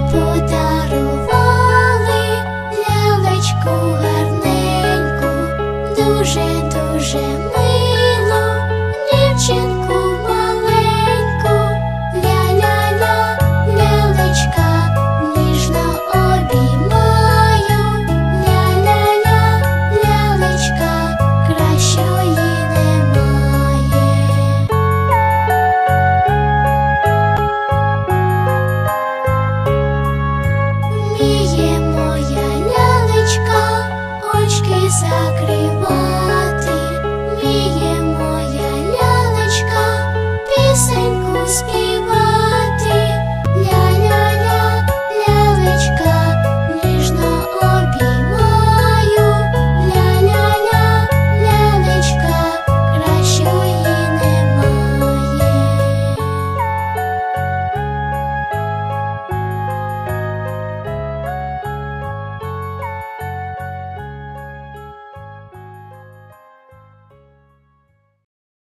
подарували лялечку гарненьку, дуже дуже. Закривай.